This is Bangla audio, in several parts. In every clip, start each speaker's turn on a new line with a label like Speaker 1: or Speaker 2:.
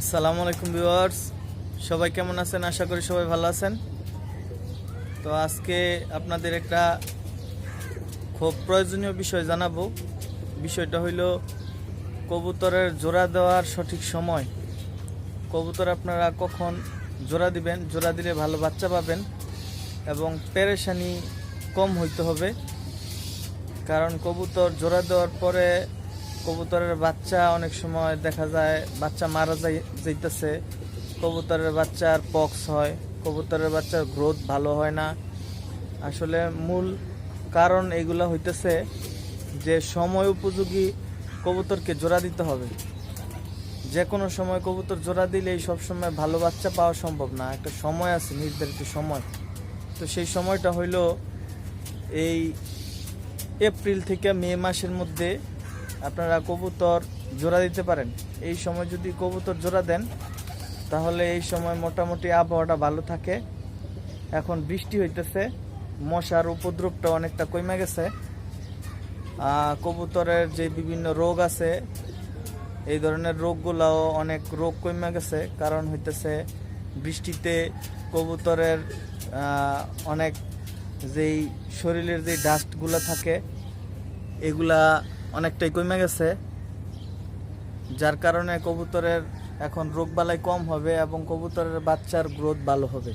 Speaker 1: আসসালামু আলাইকুম ভিউয়ার্স। সবাই কেমন আছেন? আশা করি সবাই ভালো আছেন। তো আজকে আপনাদের একটা খুব প্রয়োজনীয় বিষয় জানাব। বিষয়টা হইল কবুতরের জোড়া দেওয়ার সঠিক সময়। কবুতর আপনারা কখন জোড়া দিবেন? জোড়া দিলে ভালো বাচ্চা পাবেন এবং পেরেশানি কম হইতে হবে। কারণ কবুতর জোড়া দেওয়ার পরে কবুতরের বাচ্চা অনেক সময় দেখা যায় বাচ্চা মারা যাই যাইতেছে। কবুতরের বাচ্চার পক্স হয়। কবুতরের বাচ্চার গ্রোথ ভালো হয় না। আসলে মূল কারণ এগুলো হইতেছে যে সময় উপযোগী কবুতরকে জোড়া দিতে হবে। যে কোনো সময় কবুতর জোড়া দিলেই সবসময় ভালো বাচ্চা পাওয়া সম্ভব না। একটা সময় আছে, নির্ধারিত সময়। তো সেই সময়টা হইল এই এপ্রিল থেকে মে মাসের মধ্যে আপনারা কবুতর জোড়া দিতে পারেন। এই সময় যদি কবুতর জোড়া দেন, তাহলে এই সময় মোটামুটি আবহাওয়াটা ভালো থাকে। এখন বৃষ্টি হইতেছে, মশার উপদ্রবটা অনেকটা কমে গেছে। কবুতরের যে বিভিন্ন রোগ আছে, এই ধরনের রোগগুলাও অনেক রোগ কমে গেছে। কারণ হইতেছে, বৃষ্টিতে কবুতরের অনেক যেই শরীরের যে ডাস্টগুলো থাকে, এগুলা অনেকটাই কমে গেছে, যার কারণে কবুতরের এখন রোগবালাই কম হবে এবং কবুতরের বাচ্চার গ্রোথ ভালো হবে।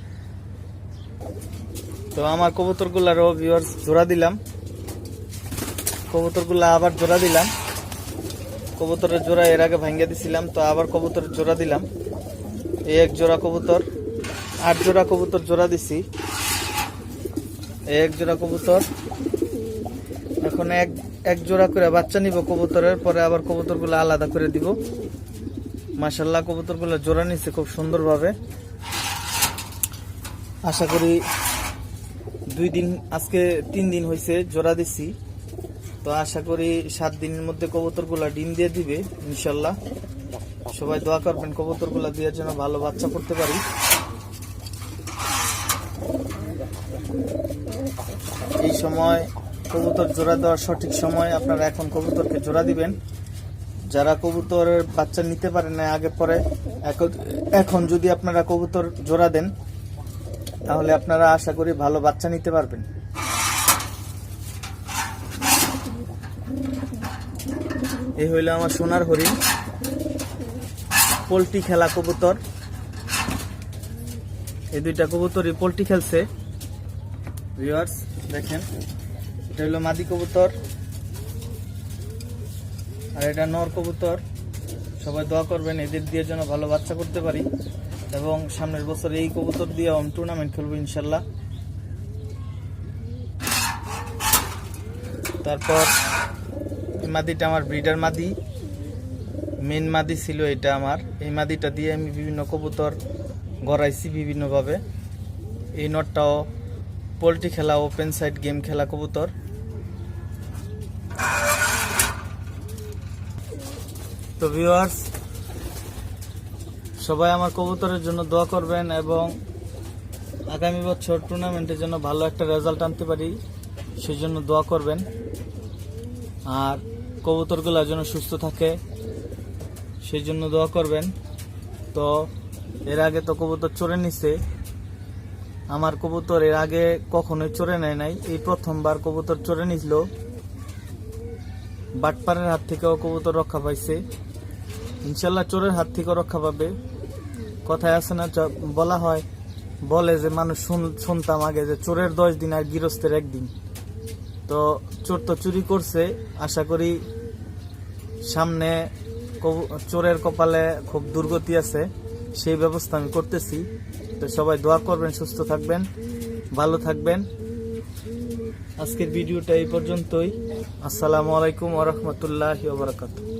Speaker 1: তো আমার কবুতরগুলারও ভিউয়ার্স জোড়া দিলাম। কবুতরগুলা আবার জোড়া দিলাম। কবুতরের জোড়া এর আগে ভাঙ্গা দিছিলাম, তো আবার কবুতরের জোড়া দিলাম। এই এক জোড়া কবুতর, আট জোড়া কবুতর জোড়া দিছি। এক জোড়া কবুতর, এখন এক এক জোড়া করে বাচ্চা নিব কবুতরের, পরে আবার কবুতরগুলো আলাদা করে দিব। মাসাল্লাহ কবুতরগুলো জোড়া নিচ্ছে খুব সুন্দরভাবে। আশা করি দুই দিন, আজকে তিন দিন হয়েছে জোড়া দিছি। তো আশা করি সাত দিনের মধ্যে কবুতরগুলো ডিম দিয়ে দিবে ইনশাল্লাহ সবাই দোয়া করবেন কবুতরগুলো দিয়ে যেন ভালো বাচ্চা করতে পারি। এই সময় কবুতর জোড়া দেওয়ার সঠিক সময় আপনারা এখন কবুতরকে জোড়া দিবেন। যারা কবুতরের বাচ্চা নিতে পারেন না আগে পরে, এখন- যদি আপনারা কবুতর জোড়া দেন, তাহলে আপনারা আশা করি ভালো বাচ্চা নিতে পারবেন। এই হইল আমার সোনার হরিণ। পোলট্রি খেলা কবুতর। এই দুইটা কবুতরই পোলট্রি খেলছে। ভিউয়ার্স দেখেন। এটা হলো মাদি কবুতর। আর এটা নর কবুতর। সবাই দোয়া করবেন, এদের দিয়ে যেন ভালো বাচ্চা করতে পারি। এবং সামনের বছর এই কবুতর দিয়ে আমি টুর্নামেন্ট খেলব ইনশাল্লাহ। তারপর মাদিটা আমার ব্রিডার মাদি। মেন মাদি ছিল এটা আমার। এই মাদিটা দিয়ে আমি বিভিন্ন কবুতর গড়াইছি বিভিন্নভাবে। এই নটটাও পোলট্রি খেলা ওপেন সাইড গেম খেলা কবুতর। তো ভিউয়ার্স সবাই আমার কবুতরের জন্য দোয়া করবেন এবং আগামী বছর টুর্নামেন্টের জন্য ভালো একটা রেজাল্ট আনতে পারি সেই জন্য দোয়া করবেন। আর কবুতরগুলো যেন সুস্থ থাকে সেই জন্য দোয়া করবেন। তো এর আগে তো কবুতর চড়ে নিছে। আমার কবুতর এর আগে কখনোই চড়ে নেয় নাই। এই প্রথমবার কবুতর চড়ে নিছিল। বাটপাড়ের হাত থেকেও কবুতর রক্ষা পাইছে। ইনশাল্লাহ চোরের হাত থেকে রক্ষা পাবে। কথায় আছে না বলা হয়, বলে যে মানুষ শুন- শুনতাম আগে যে চোরের দশ দিন আর গৃহস্থের একদিন। তো চোর তো চুরি করছে, আশা করি সামনে চোরের কপালে খুব দুর্গতি আছে, সেই ব্যবস্থা আমি করতেছি। তো সবাই দোয়া করবেন, সুস্থ থাকবেন, ভালো থাকবেন। আজকের ভিডিওটা এই পর্যন্তই। আসসালামু আলাইকুম ওরহমতুল্লাহ বারাকাতুহ।